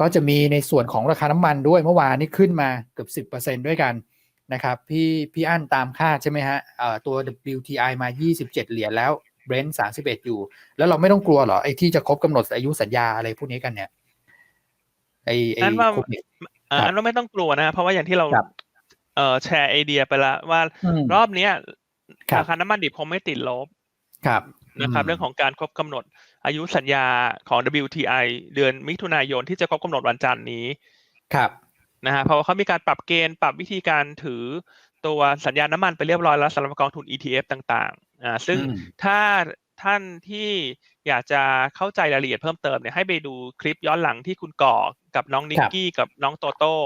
ก็จะมีในส่วนของราคาน้ำมันด้วยเมื่อวานนี้ขึ้นมาเกือบ10%ด้วยกันนะครับพี่พี่อั้นตามคาดใช่ไหมฮะเอ่อตัว WTI มา 27 เหรียญแล้ว Brent 31 อยู่ แล้วเราไม่ต้องกลัวเหรอไอ้ที่จะครบกำหนดอายุสัญญาอะไรพวกนี้กันเนี่ยไอ้ไอ้อันว่าโควิดอ่าครับอันว่าไม่ต้องกลัวนะ เพราะว่าอย่างที่เราครับเอ่อแชร์ไอเดียไปแล้วว่าอืมรอบเนี้ยครับราคาน้ำมันดิบคงไม่ติดลบครับ นะครับมเรื่องของการครบกำหนดอายุสัญญาของ WTI เดือนมิถุนายนที่จะครบกำหนดวันจันทร์นี้ ครับนะฮะเพราะว่าเขามีการปรับเกณฑ์ปรับวิธีการถือตัวสัญญาน้ำมันไปเรียบร้อยแล้วสำหรับกองทุน ETF ต่างๆอ่าซึ่งอืมถ้าท่านที่อยากจะเข้าใจรายละเอียดเพิ่มเติมเนี่ยให้ไปดูคลิปย้อนหลังที่คุณก่อกับน้องนิกกี้กับน้องโตโต้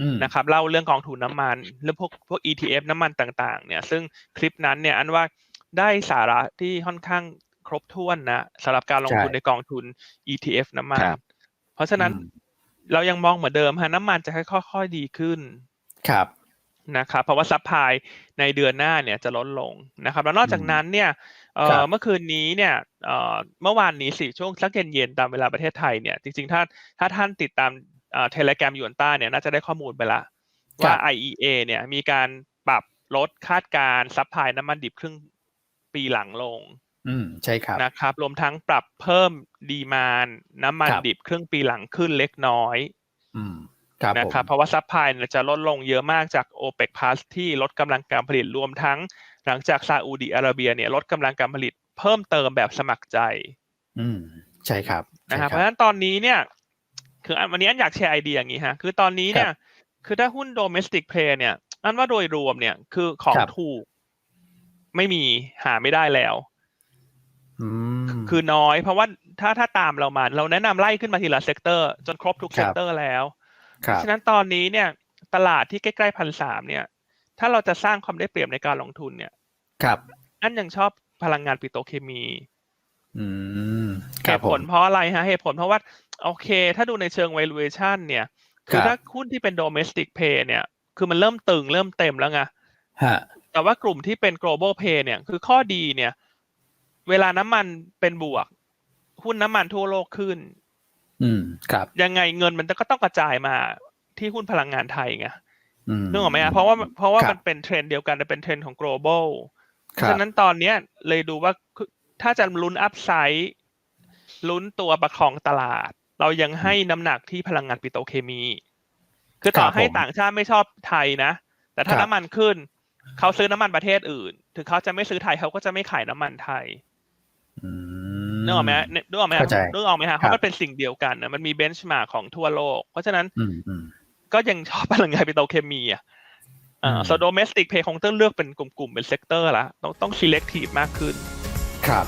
อืมนะครับเล่าเรื่องกองทุนน้ำมันเรื่องพวกพวก ETF น้ำมันต่าง ๆ เนี่ย ซึ่งคลิปนั้นเนี่ยอันว่า ได้สาระที่ค่อนข้างครบถ้วนนะสำหรับการลงทุนใช่ในกองทุน ETF น้ำมันครับเพราะฉะนั้นอืมเรายังมองเหมือนเดิมฮะน้ำมันจะค่อยๆดีขึ้นครับนะครับเพราะว่าซัพพลายในเดือนหน้าเนี่ยจะลดลงนะครับแล้วนอกจากนั้นเนี่ยเอ่ครัอบเมื่อคืนนี้เนี่ยเอ่อเมื่อวานนี้สิช่วงสักเย็นๆตามเวลาประเทศไทยเนี่ยจริงๆถ้าถ้าท่านติดตามเทเลแกรมยูนต้าเนี่ยน่าจะได้ข้อมูลไปละว่า IEA เนี่ยมีการปรับลดคาดการณ์ซัพพลายน้ำมันดิบครึ่ง ปีหลังลง อืมใช่ครับนะครับ รวมทั้งปรับเพิ่มดีมานน้ำมันครับดิบครึ่งปีหลังขึ้นเล็กน้อย อืมครับนะผมครับเพราะว่าซัพพลายเนี่ยจะลดลงเยอะมากจาก OPEC Plus ที่ลดกำลังการผลิตรวมทั้ง หลังจากซาอุดิอาระเบียเนี่ยลดกำลังการผลิตเพิ่มเติมแบบสมัครใจ อืมใช่ครับนะครับใช่เพราะฉะนั้นตอนนี้เนี่ย คืออันวันนี้อันอยากแชร์ไอเดียอย่างนี้ฮะ คือตอนนี้เนี่ย คือถ้าหุ้น domestic play เนี่ย อันว่าโดยรวมเนี่ยคือของครับถูก ไม่มีหาไม่ได้แล้วอืมคือน้อย เพราะว่าถ้าถ้าตามเรามา เราแนะนำไล่ขึ้นมาทีละเซกเตอร์ จนครบทุกคเซรักบเตอร์แล้วครับฉะนั้นตอนนี้เนี่ย ตลาดที่ใกล้ๆพันสามเนี่ย ถ้าเราจะสร้างความได้เปรียบในการลงทุนเนี่ยครับอันยังชอบพลังงานปิโตรเคมีอืมคเหรับตุผผมลเพราะอะไรฮะเหตุผลเพราะว่า โอเค ถ้าดูในเชิง valuation เนี่ยคือครับถ้าหุ้นที่เป็น domestic pay เนี่ย คือมันเริ่มตึงเริ่มเต็มแล้วไงฮะ แต่ว่ากลุ่มที่เป็น global pay เนี่ยคือข้อดีเนี่ย เวลาน้ำมันเป็นบวก หุ้นน้ำมันทั่วโลกขึ้น อืมครับ ยังไงเงินมันก็ต้องกระจายมาที่หุ้นพลังงานไทยไงอืมนึกออกไหมฮะเพราะว่าเพราะว่าครับมันเป็นเทรนด์เดียวกันแต่เป็นเทรนด์ของ global เพคราะรับฉะนั้นตอนเนี้ยเลยดูว่าคือถ้าจะลุ้นอัพไซด์ลุ้นตัวประคองตลาด เรายังให้น้ำหนักที่พลังงานปิโตรเคมี คือต่อครับให้ผมต่างชาติไม่ชอบไทยนะ แต่ถ้าครับน้ำมันขึ้น เขาซื้อน้ำมันประเทศอื่น ถึงเขาจะไม่ซื้อไทยเขาก็จะไม่ขายน้ำมันไทยอืมนึกออกไหมฮะนึกออกไหมฮะเข้าใจนึกออกไหมฮะเพครัราะบมันเป็นสิ่งเดียวกันนะมันมีเบนช์มาร์กของทั่วโลก เพราะฉะนั้นอืมอืมก็ยังชอบพลังงานปิโตรเคมีอะอ่าอืมโซโดเมสติกเพย์คงต้องเลือกเป็นกลุ่มๆ เป็นเซกเตอร์ละต้องต้อง selective มากขึ้น ครับ